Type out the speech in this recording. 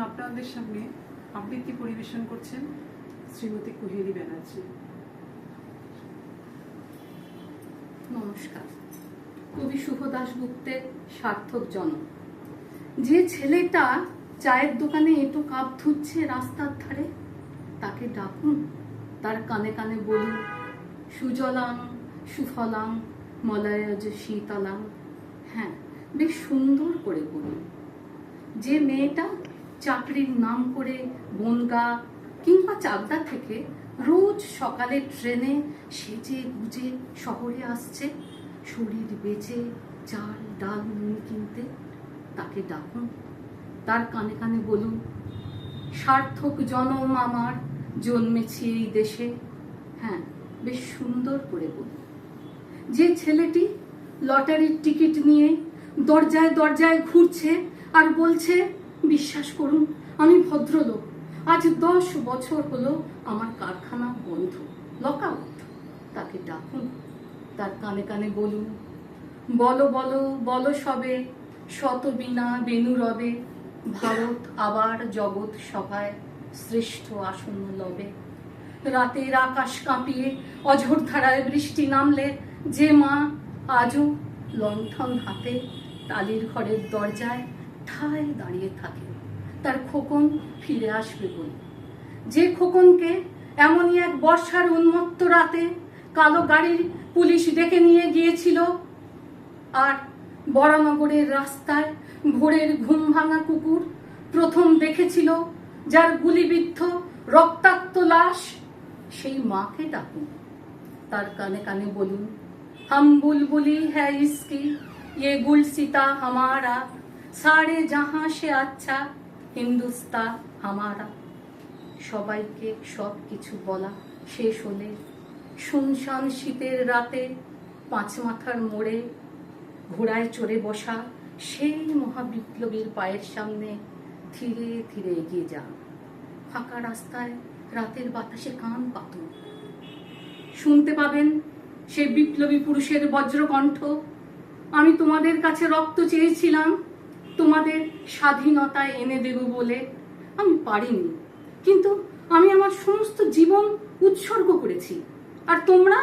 আপনাদের সামনে আবৃত্তি পরিবেশন করছেন শ্রীমতী কুহেলি ব্যানার্জি। নমস্কার। কবি শুভ দাশগুপ্তের সার্থক জনম যে ছেলেটা চায়ের দোকানে এঁটো কাপ ধুচ্ছে রাস্তার ধারে, তাকে ডাকুন, তার কানে কানে বলুন, সুজলাং, সুফলাং, মলয়জ শীতলাং। হ্যাঁ বেশ সুন্দর করে বলুন। যে মেয়েটা চাকরির নাম করে বনগা কিংবা চাকদা থেকে রোজ সকালে ট্রেনে সেজে গুজে শহরে আসছে। শরীর বেচে চাল, ডাল নুন কিনতে। তাকে ডাকুন। তার কানে কানে বলুন, সার্থক জনম আমার, জন্মেছি এই দেশে। হ্যাঁ বেশ সুন্দর করে বলুন। যে ছেলেটি লটারির টিকিট নিয়ে দরজায় দরজায় ঘুরছে আর বলছে বিশ্বাস করুন, আমি ভদ্রলোক। আজ দশ বছর হলো আমার কারখানা বন্ধ। লকআউট তাকে ডাকুন, তার কানে কানে বলুন, বলো বলো বলো সবে, শত বিনা বেনু রবে, ভারত আবার জগৎ সভায় শ্রেষ্ঠ আসন্ন লবে। রাতের আকাশ কাঁপিয়ে অঝোর ধারায় বৃষ্টি নামলে যে মা আজও লণ্ঠন হাতে টালির ঘরের দরজায় ঠায় দাঁড়িয়ে থাকে? তার খোকন ফিরে আসবে বলে। যে খোকনকে এমনই এক বর্ষার উন্মত্ত রাতে কালো গাড়ির পুলিশ ডেকে নিয়ে গিয়েছিল, আর বরানগরের রাস্তায় ভোরের ঘুম ভাঙা কুকুর প্রথম দেখেছিল যার গুলিবিদ্ধ, রক্তাক্ত লাশ। সেই মাকে ডাকুন। তার কানে কানে বলুন, হাম বুলবুলি হ্যাঁ ইস্কি ইয়ে গুলসিতা হামারা সারে জাহাঁ সে আচ্ছা হিন্দুস্তা আমারা। সবাইকে সব কিছু বলা শেষ হলে শুনশান শীতের রাতে পাঁচ মাথার মোড়ে ঘোড়ায় চড়ে বসা সেই মহাবিপ্লবীর পায়ের সামনে ধীরে ধীরে এগিয়ে যা ফাঁকা রাস্তায় রাতের বাতাসে কান পাত শুনতে পাবেন সেই বিপ্লবী পুরুষের বজ্রকণ্ঠ। আমি তোমাদের কাছে রক্ত চেয়েছিলাম তোমাদের স্বাধীনতায় এনে দেব বলে আমি পারিনি। কিন্তু আমি আমার সমস্ত জীবন উৎসর্গ করেছি। আর তোমরা